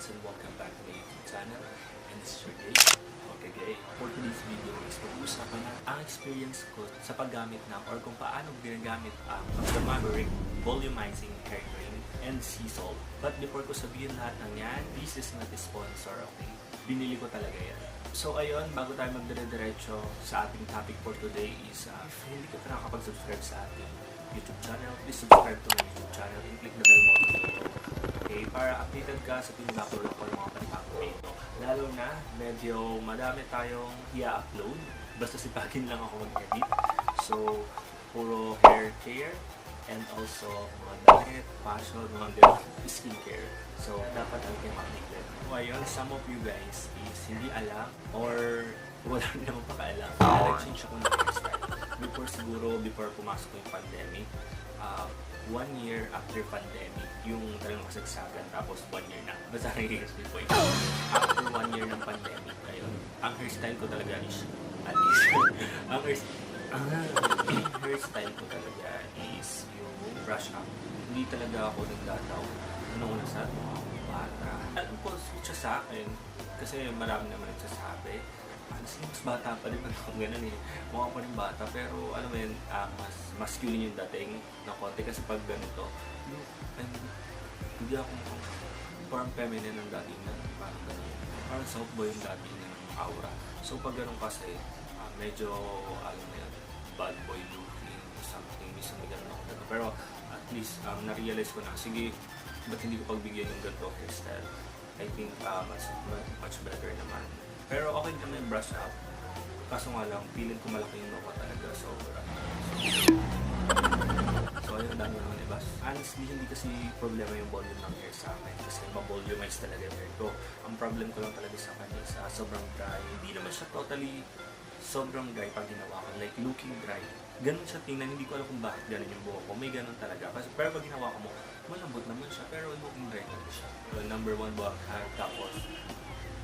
and welcome back to my YouTube channel. And this is your day. Okay, gay. For today's video is pag-uusapan ang experience ko sa paggamit ng or kung paano ginagamit ang the Maverick Volumizing Hair Cream and Sea Salt. But before ko sabihin lahat ng yan, this is not a sponsor, okay? Binili ko talaga yan. So ayun, bago tayo magdire-diretso sa ating topic for today is uh, if hindi ka pa nakakapag-subscribe sa ating YouTube channel, please subscribe to my YouTube channel and click the bell button Okay, para updated ka sa upload ko ng mga panibagong video. Lalo na, medyo madami tayong i-upload. Basta sipagin lang ako mag-edit. So, puro hair care and also mga diet, fashion, mga skincare. So, dapat ang kayo updated. So, ayun, some of you guys is hindi alam or wala rin naman pakaalam. Nag-change ako ng hairstyle. Before siguro, before pumasok yung pandemic, uh, one year after pandemic, yung talagang kasagsagan, tapos one year na. Basta nag-explain ko. After one year ng pandemic, ayun, ang hairstyle ko talaga is, at least, ang hair, ang hairstyle ko talaga is yung brush up. Hindi talaga ako nagdataw nung nasa mga bata. Alam ko, siya sa akin, kasi marami naman nagsasabi, honestly, mas bata pa rin ako ganun eh. Mukha pa rin bata, pero alam mo yun, ah, mas masculine yung dating ng konti kasi pag ganito, look, hindi ako mukhang parang feminine ng dating na parang ganun. Parang soft boy yung dating na aura. So pag ganun kasi, ah, medyo, alam mo yun, bad boy looking, something, minsan may ganun ako ganun. Pero at least, um, na-realize ko na, sige, ba't hindi ko pagbigyan yung ganito hairstyle? I think uh, much, much better naman. Pero okay naman yung brush up. Kaso nga lang, feeling ko malaki yung noko talaga. So, so ayun, dami naman ibas. Honestly, hindi kasi problema yung volume ng hair sa akin. Kasi ma-volumize talaga yung hair ko. Ang problem ko lang talaga sa kanya sa sobrang dry. Hindi naman siya totally sobrang dry pag ginawa ko. Like, looking dry. Ganun siya tingnan. Hindi ko alam kung bakit ganun yung buhok ko. May ganun talaga. Kasi, pero pag ginawa ko mo, malambot naman siya. Pero looking dry talaga siya. So, number one buhok hair. Tapos,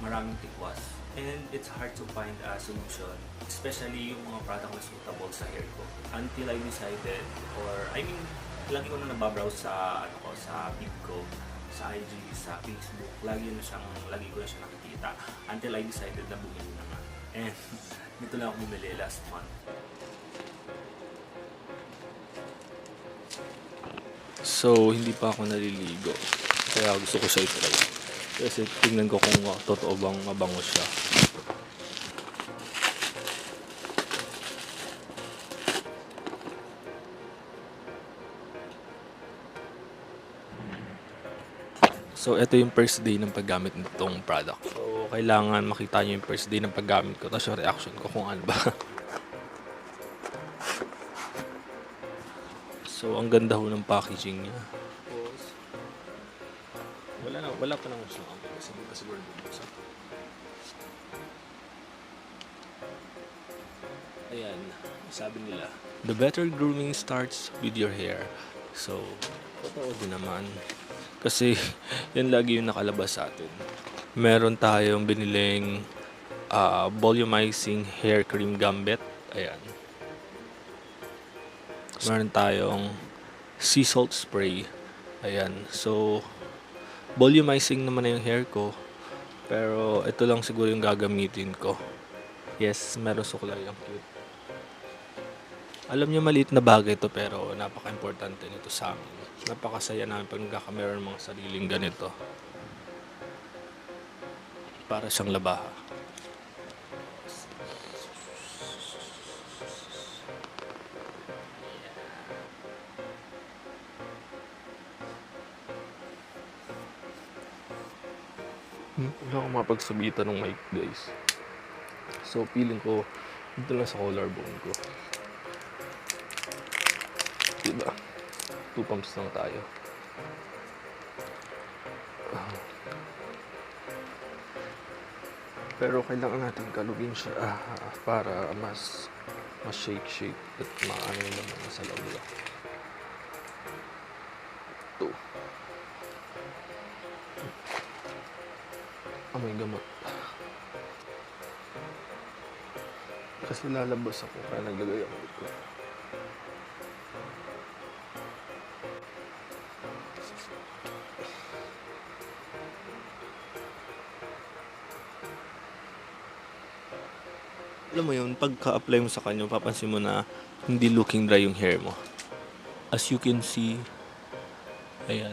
maraming tikwas. And it's hard to find a solution, especially yung mga product na suitable sa hair ko. Until I decided, or I mean, lagi ko na nababrowse sa, ano ko, sa feed ko, sa IG, sa Facebook. Lagi na siyang, lagi ko na siya nakikita. Until I decided na bumili na nga. And nito lang ako bumili last month. So, hindi pa ako naliligo. Kaya gusto ko siya itry. Kasi tingnan ko kung uh, totoo bang mabango siya. So, ito yung first day ng paggamit nitong product. So, kailangan makita nyo yung first day ng paggamit ko. Tapos yung reaction ko kung ano ba. so, ang ganda ho ng packaging niya. Wala pa nang gusto ako kasi hindi pa siguro bubuksan. Ayan, sabi nila. The better grooming starts with your hair. So, totoo din naman. Kasi, yan lagi yung nakalabas sa atin. Meron tayong biniling ah, volumizing hair cream gambit. Ayan. Meron tayong sea salt spray. Ayan. So, volumizing naman na yung hair ko. Pero ito lang siguro yung gagamitin ko. Yes, meron suklay ang cute. Alam niyo maliit na bagay to pero napaka-importante nito sa amin. Napakasaya namin pag nagkakameron ng mga sariling ganito. Para siyang labaha. Wala akong mapagsabitan ng mic guys. So feeling ko dito lang sa collarbone ko. Diba? Two pumps lang tayo. Pero kailangan natin kalugin siya ah, para mas mas shake shake at maano yung laman na sa loob kasi lalabas ako kaya naglagay ako ito. Alam mo yun, pagka-apply mo sa kanya, papansin mo na hindi looking dry yung hair mo. As you can see, ayan,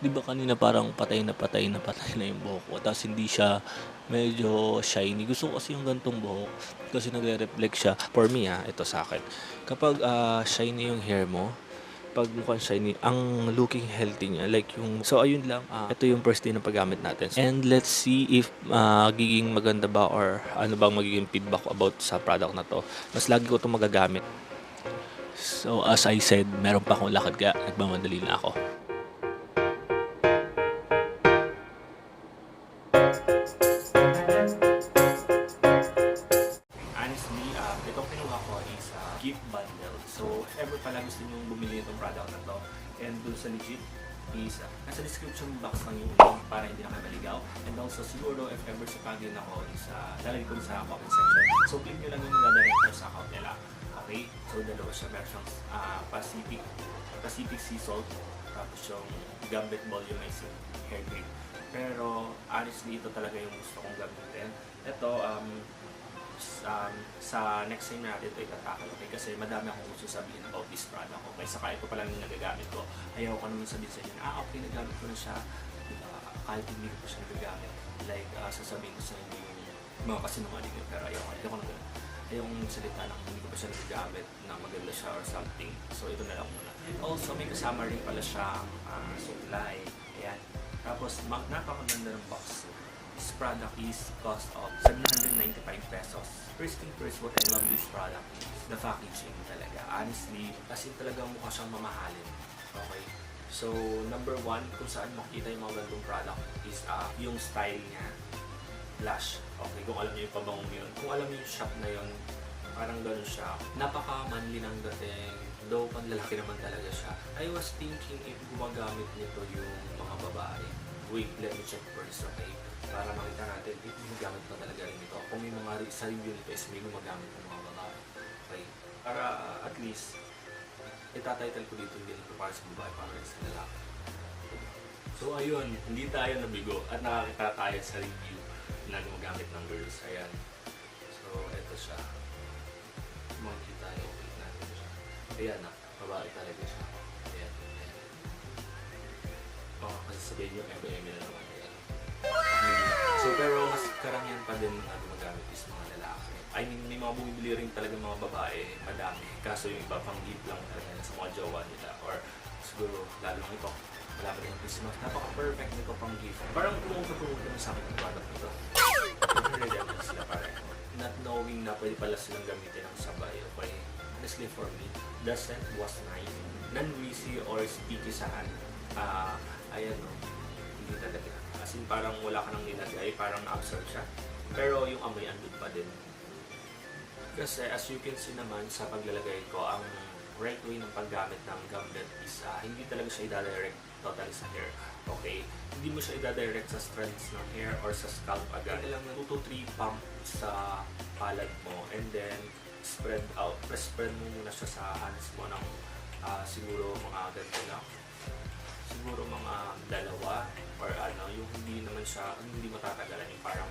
di ba kanina parang patay na patay na patay na yung buhok ko. Tapos hindi siya medyo shiny. Gusto ko kasi yung gantong buhok. Kasi nagre-reflect siya. For me ha, ito sa akin. Kapag ah, shiny yung hair mo, pag mukhang shiny, ang looking healthy niya. Like yung, so ayun lang, ah, ito yung first day na paggamit natin. And let's see if ah, giging maganda ba or ano bang magiging feedback about sa product na to. Mas lagi ko itong magagamit. So as I said, meron pa akong lakad kaya nagmamadali na ako. Sa legit is, uh, nasa description box lang yung link para hindi na kayo maligaw. And also, siguro, if ever sa pag ako is, uh, lalagay ko sa comment section. So, click nyo lang yung magadirect nyo sa account nila. Okay? So, dalawa siya. Meron uh, Pacific, Pacific Sea Salt, tapos yung Gambit Volumizing Hair Cream. Pero, honestly, ito talaga yung gusto kong gamitin. Ito, um, um, sa next time natin ito itatakal, okay? Kasi madami akong gusto sabihin about this product, okay? Saka ito pa lang yung nagagamit ko. Ayaw ko naman sabihin sa inyo na, ah, okay, nagamit ko na siya. Diba? Kahit hindi ko pa siya nagagamit. Like, ah, sasabihin ko sa inyo yung mga kasinungaling yun, pero ayaw ko. Ayaw ko na ganun. Ayaw kong salita ng hindi ko pa siya nagagamit na maganda siya or something. So, ito na lang muna. Also, may kasama rin pala siyang ah, supply. Ayan. Tapos, ma- napakaganda ng box. This product is cost of 795 pesos. First thing first, what I love this product is the packaging talaga. Honestly, kasi talaga mukha siyang mamahalin. Okay? So, number one, kung saan makikita yung mga gandong product is ah, yung style niya. Blush. Okay, kung alam niyo yung pabangong yun. Kung alam niyo yung shop na yun, parang ganun siya. Napaka-manly ng dating. Though, panlalaki naman talaga siya. I was thinking if gumagamit nito yung mga babae. Wait, let me check first, okay? Para makita natin if gumagamit pa talaga rin ito. Kung may mga sa nito is may gumagamit ng mga babae. Okay? Para uh, at least, itatitle ko dito hindi ito para sa babae, para sa lalaki. So ayun, hindi tayo nabigo at nakakita tayo sa review na gumagamit ng girls. Ayan. So, ito siya. Makikita yung wait natin siya. Ayan na, babae talaga siya. Kasi sabihin nyo, MBM na naman. Ayan. So, pero mas karamihan pa din na gumagamit is mga lalaki. I mean, may mga bumibili rin talaga mga babae, madami. Kaso yung iba pang gift lang talaga sa mga jowa nila. Or siguro, lalo ito, wala pa rin yung Christmas. Napaka-perfect nito pang gift. Parang pumunta-pumunta na sa akin yung product nito. Nagre-reject sila parang not knowing na pwede pala silang gamitin ng sabay. Okay, honestly for me, the scent was nice. Non-greasy or sticky sa hand. Ah, ayan o. Hindi talaga. As in parang wala ka nang nilagay, parang na-absorb siya. Pero yung amoy andun pa din. Kasi as you can see naman sa paglalagay ko, ang right way ng paggamit ng gumlet is ah, hindi talaga siya i-direct totally sa hair. Okay? Hindi mo siya i-direct sa strands ng hair or sa scalp agad. Kailangan lang 2 to 3 pump sa palad mo and then spread out. Spread mo muna siya sa hands mo ng ah, siguro mga ganito lang. Siguro mga dalawa or ano, yung hindi naman siya, hindi matatagalan yung parang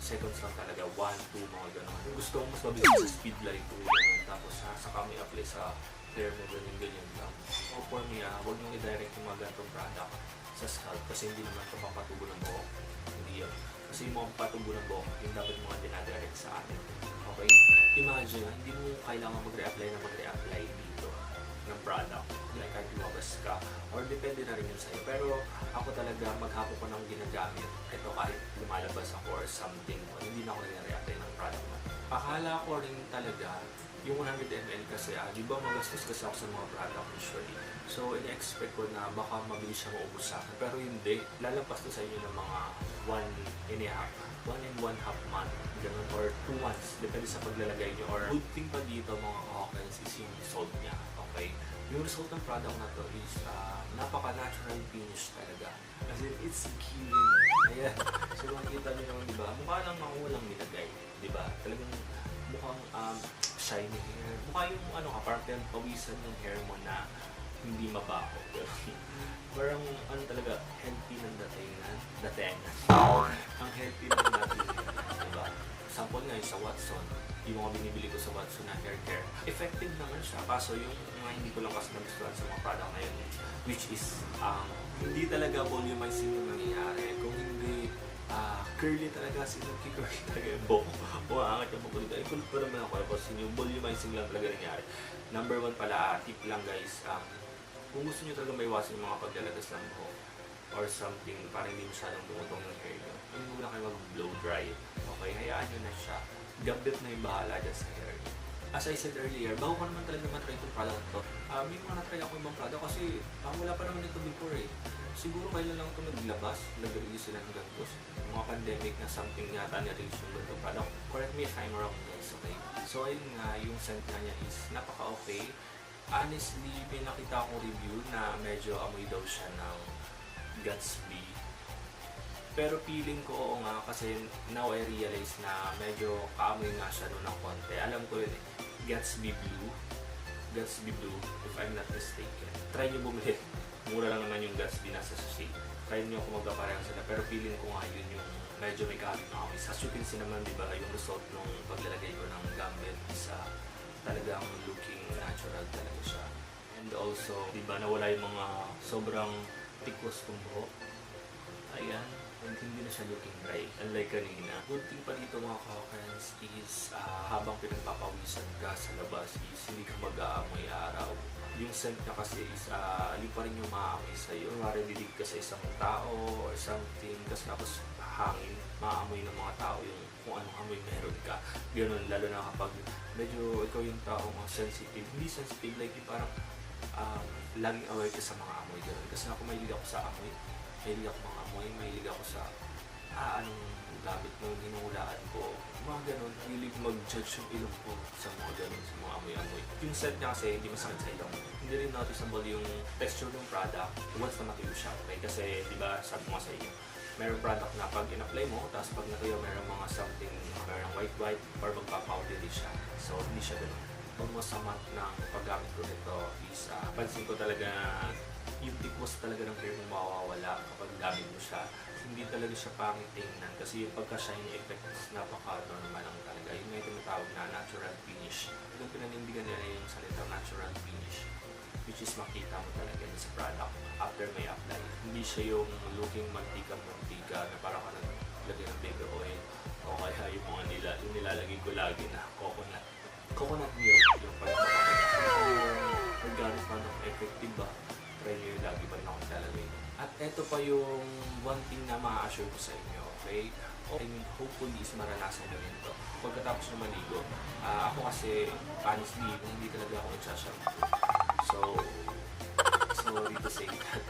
seconds lang talaga, 1, 2, mga gano'n. Kung gusto mo mas mabilis sa speed like 2, gano'n. Tapos ha, saka may apply sa hair mo, ganyan, ganyan lang. O for me, ah, huwag nyo i-direct yung mga ganitong product sa scalp kasi hindi naman ito pampatubo ng buhok. Hindi yun. Kasi yung mga pampatubo ng buhok, yung dapat mga dinadirect sa atin. Okay? Imagine, ah, hindi mo kailangan mag-reapply na mag-reapply dito ng product. Like kahit lumabas ka. Or depende na rin yun sa'yo. Pero ako talaga, maghapon ko nang ginagamit. Ito kahit lumalabas ako or something. Hindi na ako nire-reapply ng product na. Akala ko rin talaga, yung 100 ml kasi, ah, di ba magastos kasi ako sa mga product usually. So, in-expect ko na baka mabilis siya maubos sa akin. Pero hindi. Lalampas to sa inyo ng mga 1 and a half, 1 and 1 half month, ganun, or 2 months, depende sa paglalagay nyo. Or good thing pa dito mga Hawkins is yung result niya. Okay? Yung result ng product na to is ah, napaka-natural finish talaga. Kasi it's killing. Ayan. So makikita nyo naman, di ba? Mukha lang ako walang nilagay. Di ba? Talagang mukhang um, shiny hair. Mukha yung ano ka, parang pawisan yung hair mo na hindi mabaho. Parang ano talaga, healthy ng datingan. Datingan. Ang healthy ng datingan. Di ba? Sample nga yung sa Watson. Yung mga binibili ko sa Watson hair care. Effective naman siya, kaso yung mga hindi ko lang kasi nagustuhan sa mga product na yun, which is, um, hindi talaga volumizing yung nangyayari. Kung hindi, ah, curly talaga, silky curly talaga yung buhok. Umaangat yung buhok dito. Ay, kulit pa naman ako. Tapos yung volumizing lang talaga nangyayari. Number one pala, ah, tip lang guys, um, kung gusto nyo talaga maiwasan yung mga paglalagas ng buhok or something para hindi masyadong dumutong yung hair nyo, hindi muna kayo mag-blow dry. Okay, hayaan nyo na siya. Gambit na yung bahala dyan sa hair. As I said earlier, bago ko naman talaga matry itong product to. Ah, may mga natry ako ibang product kasi ah, wala pa naman ito before eh. Siguro kailan lang ito naglabas, nag-release sila ng gantos. Mga pandemic na something yata na-release yung ganitong product. Correct me if I'm wrong guys, okay? So ayun nga, yung scent nga niya is napaka-okay. Honestly, may nakita akong review na medyo amoy daw siya ng Gatsby. Pero feeling ko oo nga kasi now I realize na medyo kaamoy nga siya noon ng konti. Alam ko yun eh. Gatsby Blue. Gatsby Blue, if I'm not mistaken. Try nyo bumili. Mura lang naman yung Gatsby nasa sachet. Try nyo kung magkaparehan sila. Pero feeling ko nga yun yung medyo may kahit na amoy. As you can naman, di ba, yung result nung paglalagay ko ng gambit is ah, talagang looking natural talaga siya. And also, di ba, nawala yung mga sobrang tikos kong buhok. Ayan. And hindi na siya looking dry. Unlike kanina. Good thing pa dito mga kakans is ah, habang pinagpapawisan ka sa labas is hindi ka mag-aamoy araw. Yung scent na kasi is uh, yung pa rin yung maaamoy sa'yo. Kunwari didig ka sa isang tao or something. Tapos tapos hangin, maaamoy ng mga tao yung kung anong amoy meron ka. Ganun, lalo na kapag medyo ikaw yung tao mga sensitive. Hindi sensitive, like yung parang um, laging aware ka sa mga amoy. Ganun. Kasi ako mahilig ako sa amoy. Mahilig ako mga amoy. Mahilig ako sa ah, anong gamit mo, hinuhulaan ko. Mga ganun. Mahilig mag-judge yung ilong ko sa mga ganun, sa mga amoy-amoy. Yung scent niya kasi hindi masakit sa ilong. Hindi rin noticeable yung texture ng product once na matuyo siya. Okay? Kasi, di ba, sabi ko sa inyo, merong product na pag in-apply mo, tapos pag natuyo, merong mga something, merong white-white, or magpa-powdery siya. So, hindi siya ganun. Almost a month ng paggamit ko nito is, ah, pansin ko talaga yung tikwas talaga ng hair mo mawawala kapag gamit mo siya. Hindi talaga siya pangit tingnan kasi yung pagka-shiny effect is napaka-normal lang talaga. Yung may tinatawag na natural finish. Yung pinanindigan nila yung salita natural finish which is makita mo talaga sa product after may apply. Hindi siya yung looking mantika-mantika na parang ka naglagay ng baby oil o kaya yung mga nila, yung nilalagay ko lagi na coconut. Coconut milk yung parang regardless man of effective ba, nyo yung lagi pa rin akong lalagay. At eto pa yung one thing na ma-assure ko sa inyo, okay? Mean, hopefully is maranasan nyo rin to. Pagkatapos na maligo, ah, ako kasi, honestly, hindi talaga ako nagsashampoo. So, sorry to say that.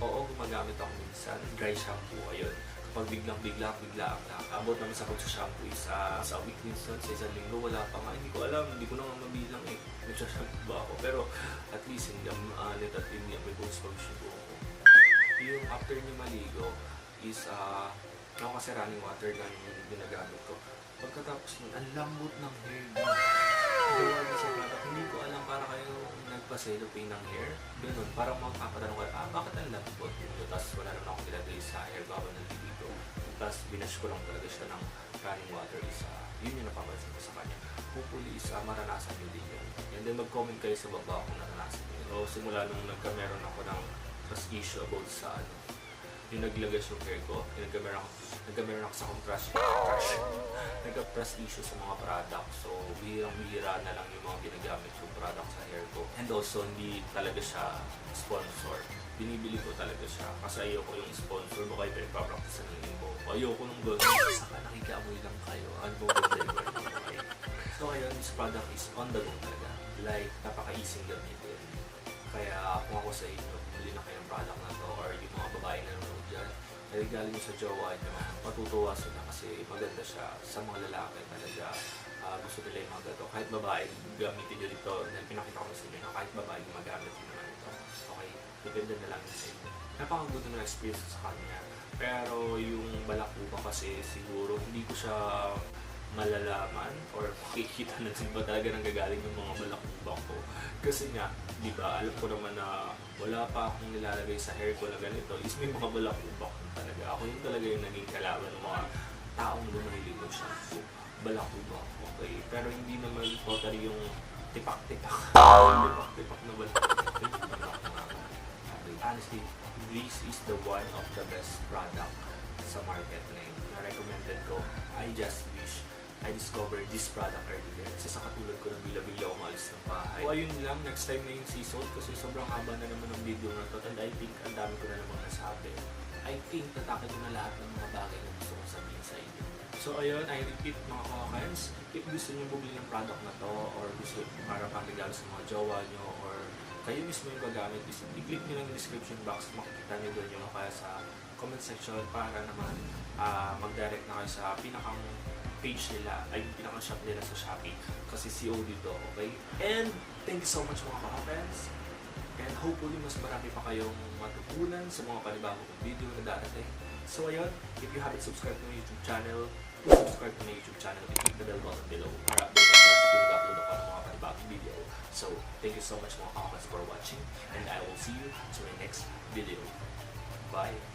Oo, gumagamit ako minsan, dry shampoo, ayun. Kapag biglang bigla, bigla ang nakabot naman sa pag-shampoo is ah, sa week minsan, sa isang linggo, wala pa nga. Hindi ko alam, hindi ko na nga mabilang eh. Nagsashampoo ba ako? Pero at least hindi ang uh, at hindi ang may buhos pag ko. Yung after nyo maligo is, ah, ako kasi running water gun yung ginagamit ko. Pagkatapos nun, ang lambot ng hair. Gawa sa product. Hindi ko alam para kayo nagpa-cellophane ng hair. Ganun, parang magpapatanong ko, ah, bakit ang lambot? Tapos wala naman akong nilagay sa hair ko habang nandito. Tapos binash ko lang talaga siya ng running water is, yun yung napapansin ko sa kanya. Hopefully is, ah, maranasan nyo din yun. And then mag-comment kayo sa baba kung naranasan nyo. So, simula nung nagkameron ako ng trust issue about sa ano, yung naglagas yung hair ko, nagkameron ako, nagkameron ako sa akong trust, trust, nagka-trust issue sa mga product. So, bihirang-bihira na lang yung mga ginagamit yung product sa hair ko. And also, hindi talaga siya sponsor. Binibili ko talaga siya kasi ayoko yung sponsor mo kayo pinagpapractice ng limbo. Ayoko nung gano'n. Saka nakikaamoy lang kayo. Ano ba. So, ayun, this product is on the go talaga. Like, napaka-easy gamitin. Kaya kung ako sa inyo, bumili na kayong product na to or yung mga babae na dyan, naligaling nyo sa jowa nyo, matutuwa sila kasi maganda siya sa mga lalaki talaga. Ah, gusto nila yung mga gato. Kahit babae, gamitin nyo dito. Dahil pinakita ko na sa inyo na kahit babae, gumagamit din naman ito. Okay, depende na lang sa inyo. Napakagusto ng experience sa kanya. Pero yung balakuba kasi siguro hindi ko siya malalaman or makikita na din ba talaga nang gagaling yung mga balakuba ko. Kasi nga, di ba, alam ko naman na wala pa akong nilalagay sa hair ko na ganito is may mga balakuba ko talaga. Ako yung talaga yung naging kalaban ng mga taong lumahilig ng shampoo. balakudo. Okay? Pero hindi naman totally yung tipak-tipak. tipak-tipak na balakudo. Okay. Honestly, this is the one of the best product sa market ngayon na recommended ko. I just wish I discovered this product earlier. Kasi sa katulad ko ng bila-bila ako maalis ng bahay. So ayun lang, next time na yung sea salt kasi sobrang haba na naman ng video na to and I think ang dami ko na namang nasabi. I think tatake ko na lahat ng mga bagay na gusto kong sabihin sa inyo. So ayun, I repeat mga kakakans, if gusto niyo bumili ng product na to or gusto para pangregalo sa mga jowa nyo or kayo mismo yung gagamit, is i-click nyo lang yung description box, makikita nyo doon yung kaya sa comment section para naman ah, mag-direct na kayo sa pinakang page nila, ay yung pinakang shop nila sa Shopee kasi COD to, okay? And thank you so much mga kakapens and hopefully mas marami pa kayong matutunan sa mga panibagong video na darating. So ayun, if you haven't subscribed to my YouTube channel, subscribe to my YouTube channel and click the bell button below para update ka sa tuwing upload ako ng mga panibagong video. So thank you so much mga kakapens for watching and I will see you to my next video. Bye!